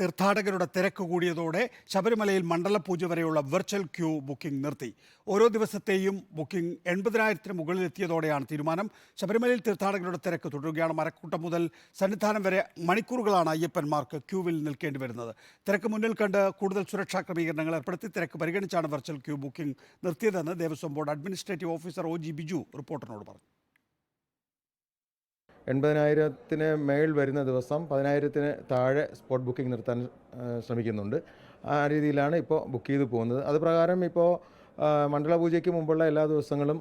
തീർത്ഥാടകരുടെ തിരക്ക് കൂടിയതോടെ ശബരിമലയിൽ മണ്ഡലപൂജ വരെയുള്ള വെർച്വൽ ക്യൂ ബുക്കിംഗ് നിർത്തി. ഓരോ ദിവസത്തെയും ബുക്കിംഗ് എൺപതിനായിരത്തിന് മുകളിൽ എത്തിയതോടെയാണ് തീരുമാനം. ശബരിമലയിൽ തീർത്ഥാടകരുടെ തിരക്ക് തുടരുകയാണ്. മരക്കൂട്ടം മുതൽ സന്നിധാനം വരെ മണിക്കൂറുകളാണ് അയ്യപ്പന്മാർക്ക് ക്യൂവിൽ നിൽക്കേണ്ടി വരുന്നത്. തിരക്ക് മുന്നിൽ കണ്ട് കൂടുതൽ സുരക്ഷാ ക്രമീകരണങ്ങൾ ഏർപ്പെടുത്തി തിരക്ക് പരിഗണിച്ചാണ് virtual queue booking നിർത്തിയതെന്ന് Devaswom board administrative officer O G Biju റിപ്പോർട്ടറിനോട് പറഞ്ഞു. എൺപതിനായിരത്തിന് മേൽ വരുന്ന ദിവസം പതിനായിരത്തിന് താഴെ സ്പോട്ട് ബുക്കിംഗ് നിർത്താൻ ശ്രമിക്കുന്നുണ്ട്. ആ രീതിയിലാണ് ഇപ്പോൾ ബുക്ക് ചെയ്ത് പോകുന്നത്. അത് പ്രകാരം ഇപ്പോൾ മണ്ഡലപൂജയ്ക്ക് മുമ്പുള്ള എല്ലാ ദിവസങ്ങളും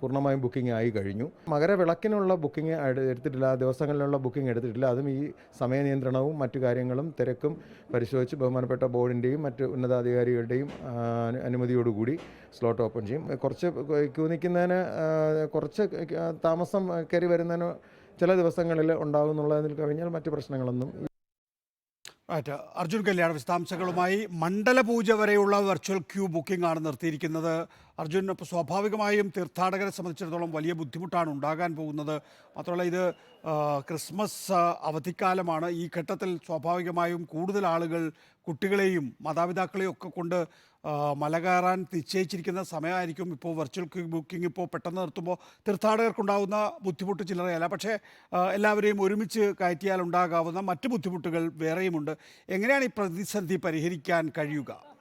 പൂർണമായും ബുക്കിംഗ് ആയി കഴിഞ്ഞു. മകരവിളക്കിനുള്ള ബുക്കിംഗ് എടുത്തിട്ടില്ല ദിവസങ്ങളിലുള്ള ബുക്കിംഗ് എടുത്തിട്ടില്ല. അതും ഈ സമയനിയന്ത്രണവും മറ്റു കാര്യങ്ങളും തിരക്കും പരിശോധിച്ച് ബഹുമാനപ്പെട്ട ബോർഡിന്റെയും മറ്റ് ഉന്നതാധികാരികളുടെയും അനുമതിയോടുകൂടി സ്ലോട്ട് ഓപ്പൺ ചെയ്യും. കുറച്ച് ക്യൂ നിൽക്കുന്നതിന് കുറച്ച് താമസം കയറി വരുന്നതിന് ചില ദിവസങ്ങളിൽ ഉണ്ടാകുന്നുള്ളതിൽ കഴിഞ്ഞാൽ മറ്റു പ്രശ്നങ്ങളൊന്നും റൈറ്റ് അർജുൻ കല്യാണ വിശദാംശങ്ങളുമായി മണ്ഡലപൂജ വരെയുള്ള വെർച്വൽ ക്യൂ ബുക്കിംഗ് ആണ് നിർത്തിയിരിക്കുന്നത്. അർജുൻ ഇപ്പോൾ സ്വാഭാവികമായും തീർത്ഥാടകരെ സംബന്ധിച്ചിടത്തോളം വലിയ ബുദ്ധിമുട്ടാണ് ഉണ്ടാകാൻ പോകുന്നത്. മാത്രമല്ല ഇത് ക്രിസ്മസ് അവധിക്കാലമാണ്. ഈ ഘട്ടത്തിൽ സ്വാഭാവികമായും കൂടുതൽ ആളുകൾ കുട്ടികളെയും മാതാപിതാക്കളെയും ഒക്കെ കൊണ്ട് മല കയറാൻ നിശ്ചയിച്ചിരിക്കുന്ന സമയമായിരിക്കും ഇപ്പോൾ വെർച്വൽ ബുക്കിംഗ് ഇപ്പോൾ പെട്ടെന്ന് നിർത്തുമ്പോൾ തീർത്ഥാടകർക്കുണ്ടാകുന്ന ബുദ്ധിമുട്ട് ചിലറിയല്ല പക്ഷേ എല്ലാവരെയും ഒരുമിച്ച് കയറ്റിയാൽ ഉണ്ടാകാവുന്ന മറ്റ് ബുദ്ധിമുട്ടുകൾ വേറെയുമുണ്ട്. എങ്ങനെയാണ് ഈ പ്രതിസന്ധി പരിഹരിക്കാൻ കഴിയുക?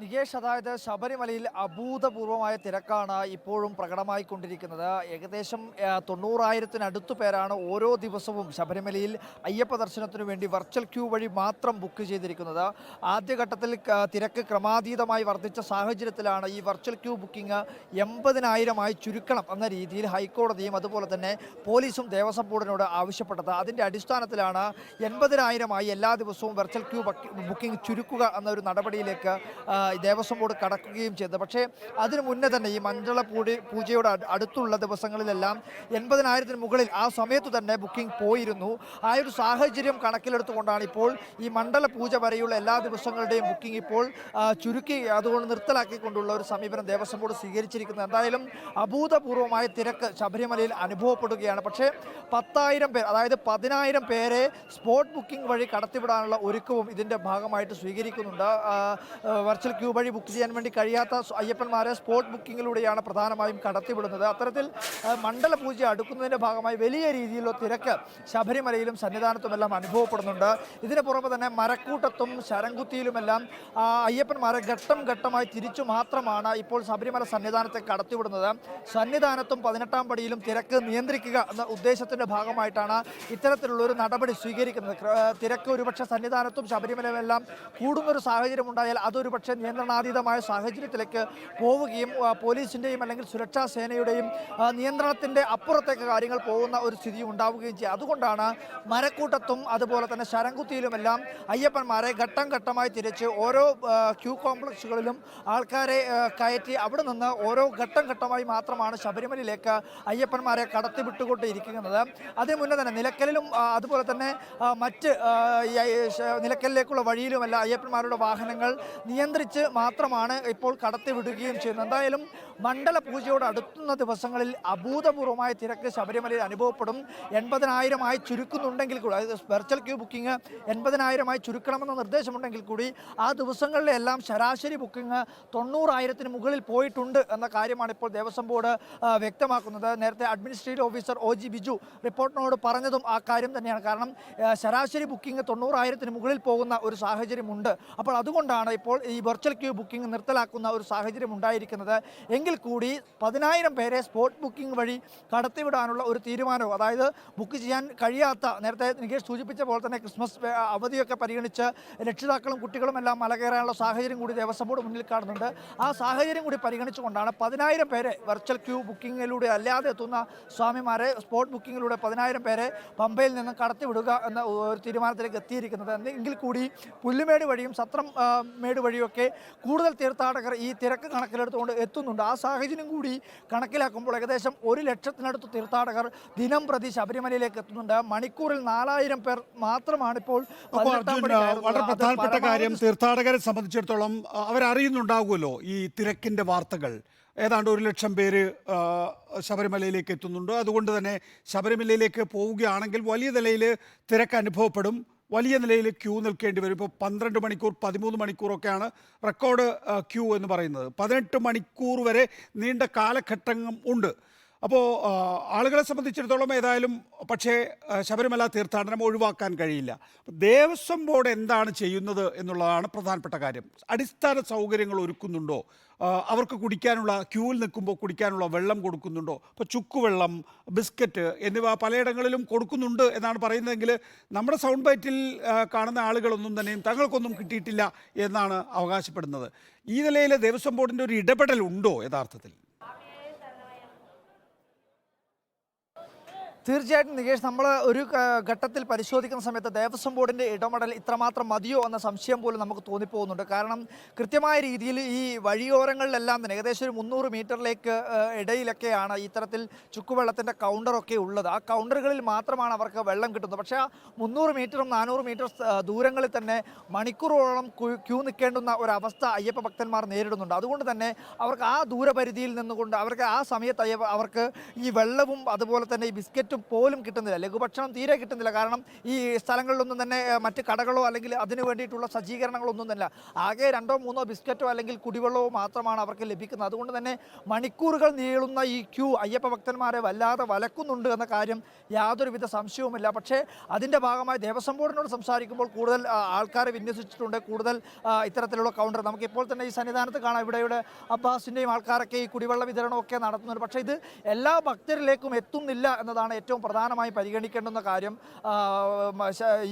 നികേഷ് അതായത് ശബരിമലയിൽ അഭൂതപൂർവമായ തിരക്കാണ് ഇപ്പോഴും പ്രകടമായിക്കൊണ്ടിരിക്കുന്നത്. ഏകദേശം തൊണ്ണൂറായിരത്തിനടുത്തു പേരാണ് ഓരോ ദിവസവും ശബരിമലയിൽ അയ്യപ്പ ദർശനത്തിനു വേണ്ടി വെർച്വൽ ക്യൂ വഴി മാത്രം ബുക്ക് ചെയ്തിരിക്കുന്നത്. ആദ്യഘട്ടത്തിൽ തിരക്ക് ക്രമാതീതമായി വർദ്ധിച്ച സാഹചര്യത്തിലാണ് ഈ വെർച്വൽ ക്യൂ ബുക്കിംഗ് എൺപതിനായിരമായി ചുരുക്കണം എന്ന രീതിയിൽ ഹൈക്കോടതിയും അതുപോലെ തന്നെ പോലീസും ദേവസ്വം ബോർഡിനോട് ആവശ്യപ്പെട്ടത്. അതിന്റെ അടിസ്ഥാനത്തിലാണ് എൺപതിനായിരമായി എല്ലാ ദിവസവും വെർച്വൽ ക്യൂ ബുക്കിംഗ് ചുരുക്കുക എന്നൊരു നടപടിയിലേക്ക് ദേവസ്വം ബോർഡ് കടക്കുകയും ചെയ്തത് പക്ഷേ അതിനു മുന്നേ തന്നെ ഈ മണ്ഡല പൂടി പൂജയുടെ അടുത്തുള്ള ദിവസങ്ങളിലെല്ലാം എൺപതിനായിരത്തിന് മുകളിൽ ആ സമയത്ത് തന്നെ ബുക്കിംഗ് പോയിരുന്നു. ആ ഒരു സാഹചര്യം കണക്കിലെടുത്തുകൊണ്ടാണ് ഇപ്പോൾ ഈ മണ്ഡല പൂജ വരെയുള്ള എല്ലാ ദിവസങ്ങളുടെയും ബുക്കിംഗ് ഇപ്പോൾ ചുരുക്കി അതുകൊണ്ട് നിർത്തലാക്കിക്കൊണ്ടുള്ള ഒരു സമീപനം ദേവസ്വം ബോർഡ് സ്വീകരിച്ചിരിക്കുന്നത് എന്തായാലും അഭൂതപൂർവമായ തിരക്ക് ശബരിമലയിൽ അനുഭവപ്പെടുകയാണ്. പക്ഷേ പത്തായിരം പേർ അതായത് പതിനായിരം പേരെ സ്പോട്ട് ബുക്കിംഗ് വഴി കടത്തിവിടാനുള്ള ഒരുക്കവും ഇതിന്റെ ഭാഗമായിട്ട് സ്വീകരിക്കുന്നുണ്ട്. വെർച്വൽ ക്യൂ വഴി ബുക്ക് ചെയ്യാൻ വേണ്ടി കഴിയാത്ത അയ്യപ്പന്മാരെ സ്പോട്ട് ബുക്കിങ്ങിലൂടെയാണ് പ്രധാനമായും കടത്തിവിടുന്നത്. അത്തരത്തിൽ മണ്ഡല പൂജ അടുക്കുന്നതിന്റെ ഭാഗമായി വലിയ രീതിയിലുള്ള തിരക്ക് ശബരിമലയിലും സന്നിധാനത്തുമെല്ലാം അനുഭവപ്പെടുന്നുണ്ട്. ഇതിന് പുറമെ തന്നെ മരക്കൂട്ടത്തും ശരംകുത്തിയിലുമെല്ലാം അയ്യപ്പന്മാരെ ഘട്ടം ഘട്ടമായി തിരിച്ചു മാത്രമാണ് ഇപ്പോൾ ശബരിമല സന്നിധാനത്തെ കടത്തിവിടുന്നത്. സന്നിധാനത്തും പതിനെട്ടാം പടിയിലും തിരക്ക് നിയന്ത്രിക്കുക എന്ന ഉദ്ദേശത്തിന്റെ ഭാഗമായിട്ടാണ് ഇത്തരത്തിലുള്ളൊരു നടപടി സ്വീകരിക്കുന്നത്. തിരക്ക് ഒരുപക്ഷെ സന്നിധാനത്തും ശബരിമലയുമെല്ലാം കൂടുന്നൊരു സാഹചര്യം ഉണ്ടായാൽ അതൊരു പക്ഷേ നിയന്ത്രണാതീതമായ സാഹചര്യത്തിലേക്ക് പോവുകയും പോലീസിന്റെയും അല്ലെങ്കിൽ സുരക്ഷാ സേനയുടെയും നിയന്ത്രണത്തിന്റെ അപ്പുറത്തേക്ക് കാര്യങ്ങൾ പോകുന്ന ഒരു സ്ഥിതി ഉണ്ടാവുകയും ചെയ്യും. അതുകൊണ്ടാണ് മരക്കൂട്ടത്തും അതുപോലെ തന്നെ ശരംകുത്തിയിലുമെല്ലാം അയ്യപ്പന്മാരെ ഘട്ടം ഘട്ടമായി തിരിച്ച് ഓരോ ക്യൂ കോംപ്ലക്സുകളിലും ആൾക്കാരെ കയറ്റി അവിടെ നിന്ന് ഓരോ ഘട്ടം ഘട്ടമായി മാത്രമാണ് ശബരിമലയിലേക്ക് അയ്യപ്പന്മാരെ കടത്തി വിട്ടുകൊണ്ടിരിക്കുന്നത് അതിന് മുന്നേ തന്നെ നിലക്കലിലും അതുപോലെ തന്നെ മറ്റ് നിലക്കലിലേക്കുള്ള വഴിയിലുമല്ല അയ്യപ്പന്മാരുടെ വാഹനങ്ങൾ നിയന്ത്രിച്ച് മാത്രമാണ് ഇപ്പോൾ കടത്തിവിടുകയും ചെയ്യുന്നത്. എന്തായാലും മണ്ഡല പൂജയോട് അടുത്തുന്ന ദിവസങ്ങളിൽ അഭൂതപൂർവമായ തിരക്ക് ശബരിമലയിൽ അനുഭവപ്പെടും. എൺപതിനായിരമായി ചുരുക്കുന്നുണ്ടെങ്കിൽ കൂടി അതായത് വെർച്വൽ ക്യൂ ബുക്കിംഗ് എൺപതിനായിരമായി ചുരുക്കണമെന്ന നിർദ്ദേശമുണ്ടെങ്കിൽ കൂടി ആ ദിവസങ്ങളിലെല്ലാം ശരാശരി ബുക്കിംഗ് തൊണ്ണൂറായിരത്തിന് മുകളിൽ പോയിട്ടുണ്ട് എന്ന കാര്യമാണ് ഇപ്പോൾ ദേവസ്വം ബോർഡ് വ്യക്തമാക്കുന്നത്. നേരത്തെ administrative officer O G Biju റിപ്പോർട്ടിനോട് പറഞ്ഞതും ആ കാര്യം തന്നെയാണ്. കാരണം ശരാശരി ബുക്കിംഗ് തൊണ്ണൂറായിരത്തിന് മുകളിൽ പോകുന്ന ഒരു സാഹചര്യമുണ്ട്. അപ്പോൾ അതുകൊണ്ടാണ് ഇപ്പോൾ ഈ വെർച്വൽ ക്യൂ ബുക്കിംഗ് നിർത്തലാക്കുന്ന ഒരു സാഹചര്യം ഉണ്ടായിരിക്കുന്നത്. എങ്കിൽ കൂടി പതിനായിരം പേരെ സ്പോട്ട് ബുക്കിംഗ് വഴി കടത്തിവിടാനുള്ള ഒരു തീരുമാനവും അതായത് ബുക്ക് ചെയ്യാൻ കഴിയാത്ത നേരത്തെ നികേഷ് സൂചിപ്പിച്ച പോലെ തന്നെ ക്രിസ്മസ് അവധിയൊക്കെ പരിഗണിച്ച് രക്ഷിതാക്കളും കുട്ടികളും എല്ലാം മല കയറാനുള്ള സാഹചര്യം കൂടി ദേവസ്വം ബോർഡ് മുന്നിൽ കാണുന്നുണ്ട്. ആ സാഹചര്യം കൂടി പരിഗണിച്ചുകൊണ്ടാണ് പതിനായിരം പേരെ വെർച്വൽ ക്യൂ ബുക്കിങ്ങിലൂടെ അല്ലാതെ എത്തുന്ന സ്വാമിമാരെ സ്പോട്ട് ബുക്കിങ്ങിലൂടെ പതിനായിരം പേരെ പമ്പയിൽ നിന്ന് കടത്തിവിടുക എന്ന ഒരു തീരുമാനത്തിലേക്ക് എത്തിയിരിക്കുന്നത്. എങ്കിൽ കൂടി പുല്ലുമേട് വഴിയും സത്രം മേട് മേട് വഴിയൊക്കെ കൂടുതൽ തീർത്ഥാടകർ ഈ തിരക്ക് കണക്കിലെടുത്തുകൊണ്ട് എത്തുന്നുണ്ട്. ആ സാഹചര്യം കൂടി കണക്കിലാക്കുമ്പോൾ ഏകദേശം ഒരു ലക്ഷത്തിനടുത്ത് തീർത്ഥാടകർ ദിനം പ്രതി ശബരിമലയിലേക്ക് എത്തുന്നുണ്ട്. മണിക്കൂറിൽ നാലായിരം പേർ മാത്രമാണ് ഇപ്പോൾ. വളരെ പ്രധാനപ്പെട്ട കാര്യം തീർത്ഥാടകരെ സംബന്ധിച്ചിടത്തോളം അവരറിയുന്നുണ്ടാകുമല്ലോ ഈ തിരക്കിന്റെ വാർത്തകൾ. ഏതാണ്ട് ഒരു ലക്ഷം പേര് ശബരിമലയിലേക്ക് എത്തുന്നുണ്ട്. അതുകൊണ്ട് തന്നെ ശബരിമലയിലേക്ക് പോവുകയാണെങ്കിൽ വലിയ നിലയിൽ തിരക്ക് അനുഭവപ്പെടും. വലിയ നിലയിൽ ക്യൂ നിൽക്കേണ്ടി വരും. ഇപ്പോൾ പന്ത്രണ്ട് മണിക്കൂർ പതിമൂന്ന് മണിക്കൂറൊക്കെയാണ് റെക്കോർഡ് ക്യൂ എന്ന് പറയുന്നത്. പതിനെട്ട് മണിക്കൂർ വരെ നീണ്ട കാലഘട്ടം ഉണ്ട്. അപ്പോൾ ആളുകളെ സംബന്ധിച്ചിടത്തോളം ഏതായാലും പക്ഷേ ശബരിമല തീർത്ഥാടനം ഒഴിവാക്കാൻ കഴിയില്ല. ദേവസ്വം ബോർഡ് എന്താണ് ചെയ്യുന്നത് എന്നുള്ളതാണ് പ്രധാനപ്പെട്ട കാര്യം. അടിസ്ഥാന സൗകര്യങ്ങൾ ഒരുക്കുന്നുണ്ടോ? അവർക്ക് കുടിക്കാനുള്ള ക്യൂവിൽ നിൽക്കുമ്പോൾ കുടിക്കാനുള്ള വെള്ളം കൊടുക്കുന്നുണ്ടോ? ഇപ്പോൾ ചുക്കുവെള്ളം ബിസ്ക്കറ്റ് എന്നിവ പലയിടങ്ങളിലും കൊടുക്കുന്നുണ്ട് എന്നാണ് പറയുന്നതെങ്കിൽ നമ്മുടെ സൗണ്ട് ബൈറ്റിൽ കാണുന്ന ആളുകളൊന്നും തന്നെയും തങ്ങൾക്കൊന്നും കിട്ടിയിട്ടില്ല എന്നാണ് അവകാശപ്പെടുന്നത്. ഈ നിലയിൽ ദേവസ്വം ബോർഡിന്റെ ഒരു ഇടപെടൽ ഉണ്ടോ യഥാർത്ഥത്തിൽ? തീർച്ചയായിട്ടും നികേഷ് നമ്മൾ ഒരു ഘട്ടത്തിൽ പരിശോധിക്കുന്ന സമയത്ത് ദേവസ്വം ബോർഡിന്റെ ഇടപെടൽ ഇത്രമാത്രം മതിയോ എന്ന സംശയം പോലും നമുക്ക് തോന്നിപ്പോകുന്നുണ്ട്. കാരണം കൃത്യമായ രീതിയിൽ ഈ വഴിയോരങ്ങളിലെല്ലാം തന്നെ ഏകദേശം ഒരു മുന്നൂറ് മീറ്ററിലേക്ക് ഇടയിലൊക്കെയാണ് ഇത്തരത്തിൽ ചുക്കുവെള്ളത്തിന്റെ കൗണ്ടറൊക്കെ ഉള്ളത്. ആ കൗണ്ടറുകളിൽ മാത്രമാണ് അവർക്ക് വെള്ളം കിട്ടുന്നത്. പക്ഷേ ആ മുന്നൂറ് മീറ്ററും നാനൂറ് മീറ്റർ ദൂരങ്ങളിൽ തന്നെ മണിക്കൂറോളം ക്യൂ- ക്യൂ നിൽക്കേണ്ടുന്ന ഒരവസ്ഥ അയ്യപ്പ ഭക്തന്മാർ നേരിടുന്നുണ്ട്. അതുകൊണ്ട് തന്നെ അവർക്ക് ആ ദൂരപരിധിയിൽ നിന്നുകൊണ്ട് അവർക്ക് ആ സമയത്ത് അയ്യപ്പ അവർക്ക് ഈ വെള്ളവും അതുപോലെ തന്നെ ഈ ബിസ്ക്കറ്റും പോലും കിട്ടുന്നില്ല. ലഘുഭക്ഷണം തീരെ കിട്ടുന്നില്ല. കാരണം ഈ സ്ഥലങ്ങളിലൊന്നും തന്നെ മറ്റ് കടകളോ അല്ലെങ്കിൽ അതിനു വേണ്ടിയിട്ടുള്ള സജ്ജീകരണങ്ങളൊന്നും തന്നെ ആകെ രണ്ടോ മൂന്നോ ബിസ്ക്കറ്റോ അല്ലെങ്കിൽ കുടിവെള്ളമോ മാത്രമാണ് അവർക്ക് ലഭിക്കുന്നത്. അതുകൊണ്ട് തന്നെ മണിക്കൂറുകൾ നീളുന്ന ഈ ക്യൂ അയ്യപ്പ ഭക്തന്മാരെ വല്ലാതെ വലക്കുന്നുണ്ട് എന്ന കാര്യം യാതൊരുവിധ സംശയവുമില്ല. പക്ഷേ അതിന്റെ ഭാഗമായി ദേവസ്വം ബോർഡിനോട് സംസാരിക്കുമ്പോൾ കൂടുതൽ ആൾക്കാരെ വിന്യസിച്ചിട്ടുണ്ട്. കൂടുതൽ ഇത്തരത്തിലുള്ള കൗണ്ടർ. നമുക്കിപ്പോൾ തന്നെ ഈ സന്നിധാനത്ത് കാണാം. ഇവിടെയുടെ അബ്ബാസിന്റെയും ആൾക്കാരൊക്കെ ഈ കുടിവെള്ള വിതരണമൊക്കെ നടത്തുന്നുണ്ട്. പക്ഷേ ഇത് എല്ലാ ഭക്തരിലേക്കും എത്തുന്നില്ല എന്നതാണ് ഏറ്റവും പ്രധാനമായി പരിഗണിക്കേണ്ടുന്ന കാര്യം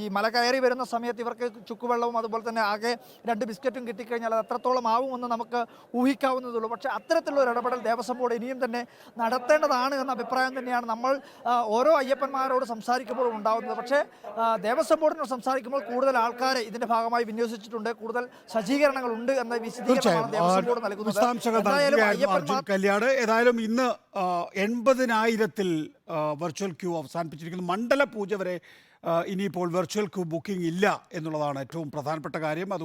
ഈ മല കയറി വരുന്ന സമയത്ത് ഇവർക്ക് ചുക്കുവെള്ളവും അതുപോലെ തന്നെ ആകെ രണ്ട് ബിസ്ക്കറ്റും കിട്ടിക്കഴിഞ്ഞാൽ അത് എത്രത്തോളം ആവുമെന്ന് നമുക്ക് ഊഹിക്കാവുന്നതുള്ളൂ പക്ഷേ അത്തരത്തിലുള്ള ഒരു ഇടപെടൽ ദേവസ്വം ബോർഡ് ഇനിയും തന്നെ നടത്തേണ്ടതാണ് എന്ന അഭിപ്രായം തന്നെയാണ് നമ്മൾ ഓരോ അയ്യപ്പന്മാരോട് സംസാരിക്കുമ്പോഴും ഉണ്ടാകുന്നത് പക്ഷേ ദേവസ്വം ബോർഡിനോട് സംസാരിക്കുമ്പോൾ കൂടുതൽ ആൾക്കാരെ ഇതിന്റെ ഭാഗമായി വിന്യസിച്ചിട്ടുണ്ട്. കൂടുതൽ സജ്ജീകരണങ്ങളുണ്ട് എന്ന വിശദീകരണമാണ് ദേവസ്വം ബോർഡ് നൽകുന്നത്. ഏതായാലും ഇന്ന് എൺപതിനായിരത്തിൽ വെർച്വൽ ക്യൂ അവസാനിപ്പിച്ചിരിക്കുന്നു. മണ്ഡല പൂജ വരെ ഇനിയിപ്പോൾ വെർച്വൽ ക്യൂ ബുക്കിംഗ് ഇല്ല എന്നുള്ളതാണ് ഏറ്റവും പ്രധാനപ്പെട്ട കാര്യം. അത്